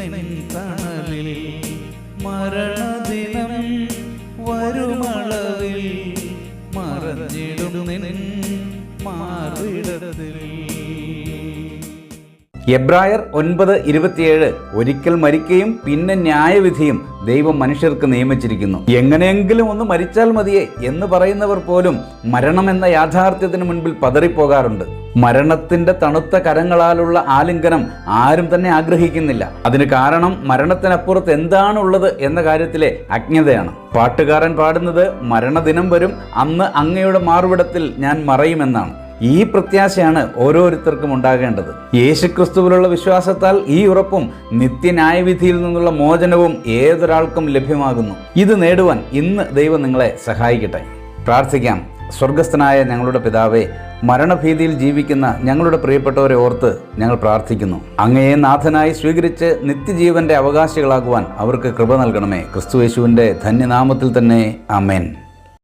തണലിൽ മരണദിനം വരുമളവിൽ മറഞ്ഞിടും നിൻ എബ്രായർ ഒൻപത് ഇരുപത്തിയേഴ് ഒരിക്കൽ മരിക്കുകയും പിന്നെ ന്യായവിധിയും ദൈവം മനുഷ്യർക്ക് നിയമിച്ചിരിക്കുന്നു. എങ്ങനെയെങ്കിലും ഒന്ന് മരിച്ചാൽ മതിയേ എന്ന് പറയുന്നവർ പോലും മരണം എന്ന യാഥാർത്ഥ്യത്തിന് മുൻപിൽ പതറിപ്പോകാറുണ്ട്. മരണത്തിന്റെ തണുത്ത കരങ്ങളാലുള്ള ആലിംഗനം ആരും തന്നെ ആഗ്രഹിക്കുന്നില്ല. അതിന് കാരണം മരണത്തിനപ്പുറത്ത് എന്താണുള്ളത് എന്ന കാര്യത്തിലെ അജ്ഞതയാണ്. പാട്ടുകാരൻ പാടുന്നത് മരണദിനം വരും അന്ന് അങ്ങയുടെ മാർവിടത്തിൽ ഞാൻ മറയുമെന്നാണ്. ഈ പ്രത്യാശയാണ് ഓരോരുത്തർക്കും ഉണ്ടാകേണ്ടത്. യേശുക്രിസ്തുവിലുള്ള വിശ്വാസത്താൽ ഈ ഉറപ്പും നിത്യന്യായവിധിയിൽ നിന്നുള്ള മോചനവും ഏതൊരാൾക്കും ലഭ്യമാകുന്നു. ഇത് നേടുവാൻ ഇന്ന് ദൈവം നിങ്ങളെ സഹായിക്കട്ടെ. പ്രാർത്ഥിക്കാം. സ്വർഗസ്ഥനായ ഞങ്ങളുടെ പിതാവേ മരണഭീതിയിൽ ജീവിക്കുന്ന ഞങ്ങളുടെ പ്രിയപ്പെട്ടവരെ ഓർത്ത് ഞങ്ങൾ പ്രാർത്ഥിക്കുന്നു. അങ്ങയെ നാഥനായി സ്വീകരിച്ച് നിത്യജീവന്റെ അവകാശികളാകുവാൻ അവർക്ക് കൃപ നൽകണമേ. ക്രിസ്തു യേശുവിന്റെ ധന്യനാമത്തിൽ തന്നെ. ആമേൻ.